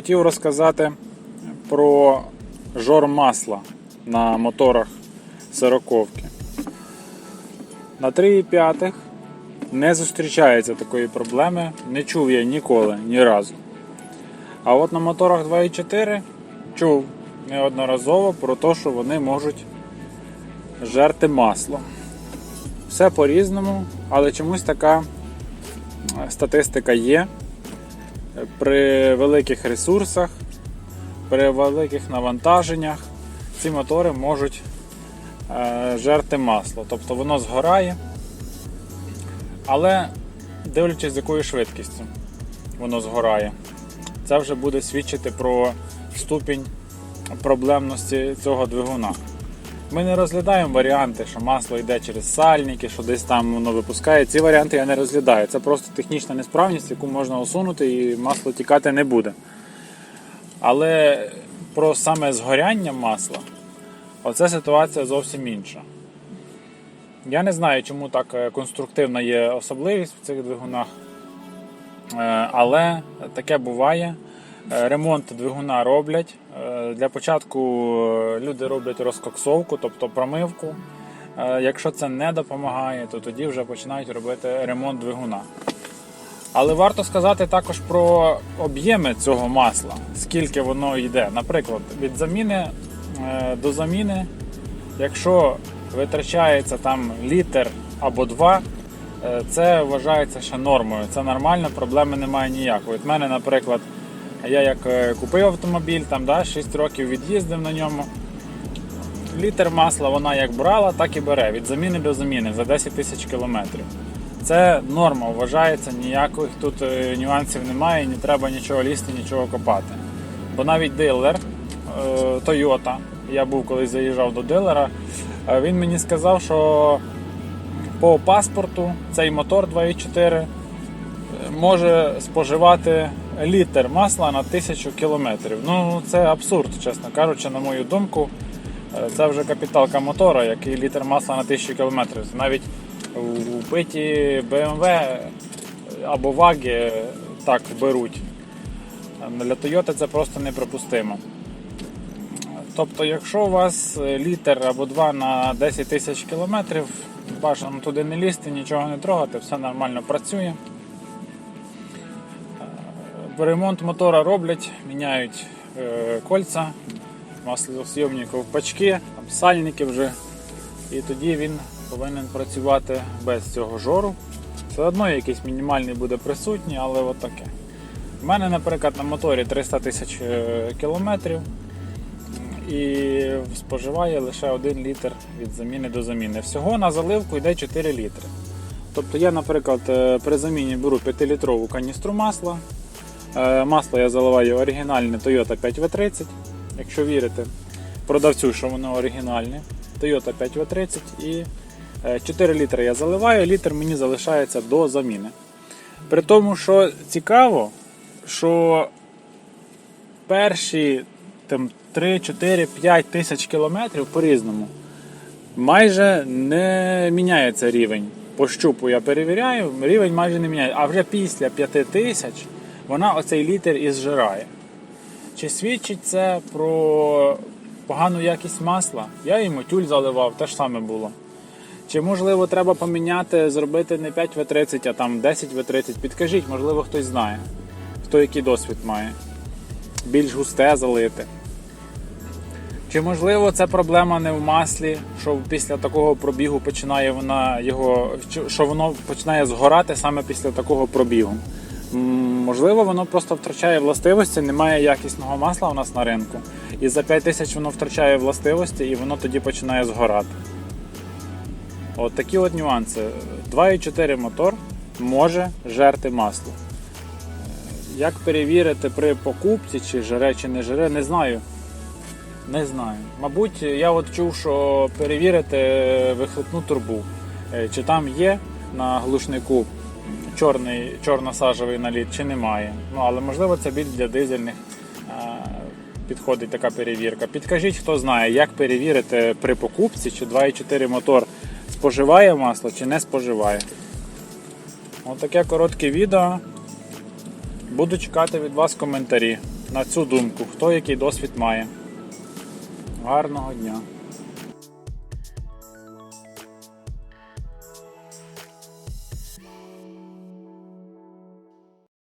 Хотів розказати про жор масла на моторах сороковки. На 3,5 не зустрічається такої проблеми, не чув я ніколи, ні разу. А от на моторах 2,4 чув неодноразово про те, що вони можуть жерти масло. Все по-різному, але чомусь така статистика є. При великих ресурсах, при великих навантаженнях ці мотори можуть е, жерти масло. Тобто воно згорає, але дивлячись з якою швидкістю воно згорає. Це вже буде свідчити про ступінь проблемності цього двигуна. Ми не розглядаємо варіанти, що масло йде через сальники, що десь там воно випускає. Ці варіанти я не розглядаю. Це просто технічна несправність, яку можна усунути і масло тікати не буде. Але про саме згоряння масла, оце ситуація зовсім інша. Я не знаю, чому так е, конструктивна є особливість в цих двигунах, Е, але таке буває. Е, Ремонт двигуна роблять. Е, Для початку е, люди роблять розкоксовку, тобто промивку. Якщо це не допомагає, то тоді вже починають робити ремонт двигуна. Але варто сказати також про об'єми цього масла, скільки воно йде. Наприклад, від заміни до заміни, якщо витрачається там літр або два, це вважається ще нормою. Це нормально, проблеми немає ніякої. От мене, наприклад, я як е, купив автомобіль, там да, 6 років від'їздив на ньому. Літр масла вона як брала, так і бере від заміни до заміни за 10 тисяч кілометрів. Це норма вважається, ніяких тут е, нюансів немає, не треба нічого лізти, нічого копати. Бо навіть дилер е, Toyota, я був колись заїжджав до дилера, він мені сказав, що по паспорту цей мотор 2.4 може споживати літр масла на тисячу кілометрів. Ну це абсурд, чесно кажучи, на мою думку. Е, Це вже капіталка мотора, який літр масла на тисячу кілометрів. Навіть у биті BMW або ваги так беруть. Для Toyota це просто неприпустимо. Тобто, якщо у вас літр або два на 10 тисяч кілометрів, бажано туди не лізти, нічого не трогати, все нормально працює. Ремонт мотора роблять, міняють е, кольця, маслосйомні ковпачки, там, сальники вже. І тоді він повинен працювати без цього жору. Все одно якийсь мінімальний буде присутній, але от таке. У мене, наприклад, на моторі 300 тисяч е, кілометрів і споживає лише 1 літр від заміни до заміни. Всього на заливку йде 4 літри. Тобто я, наприклад, е, при заміні беру 5-літрову каністру масла. Е, Масло я заливаю оригінальне Toyota 5V30. Якщо вірите продавцю, що воно оригінальне, Toyota 5V30 і е, 4 літри я заливаю, літр мені залишається до заміни. При тому, що цікаво, що перші там, 3, 4, 5 тисяч кілометрів по-різному майже не міняється рівень. По щупу я перевіряю, рівень майже не міняється. А вже після 5 тисяч вона оцей літр і зжирає. Чи свідчить це про погану якість масла? Я йому тюль заливав, те ж саме було. Чи можливо треба поміняти, зробити не 5 В30, а там 10 В30? Підкажіть, можливо, хтось знає, хто який досвід має. Більш густе залити. Чи можливо це проблема не в маслі, що після такого пробігу починає вона його, що воно починає згорати саме після такого пробігу? Можливо, воно просто втрачає властивості, немає якісного масла у нас на ринку. І за 5 тисяч воно втрачає властивості і воно тоді починає згорати. От такі от нюанси. 2,4 мотор може жерти масло. Як перевірити при покупці, чи жере, чи не жере, не знаю. Не знаю. Мабуть, я от чув, що перевірити вихлопну турбу, е, чи там є на глушнику чорний, чорно-сажевий наліт, чи немає. Ну, але можливо це більш для дизельних е, підходить така перевірка. Підкажіть, хто знає, як перевірити при покупці, чи 2,4 мотор споживає масло, чи не споживає. Ось таке коротке відео. Буду чекати від вас коментарі на цю думку, хто який досвід має. Гарного дня!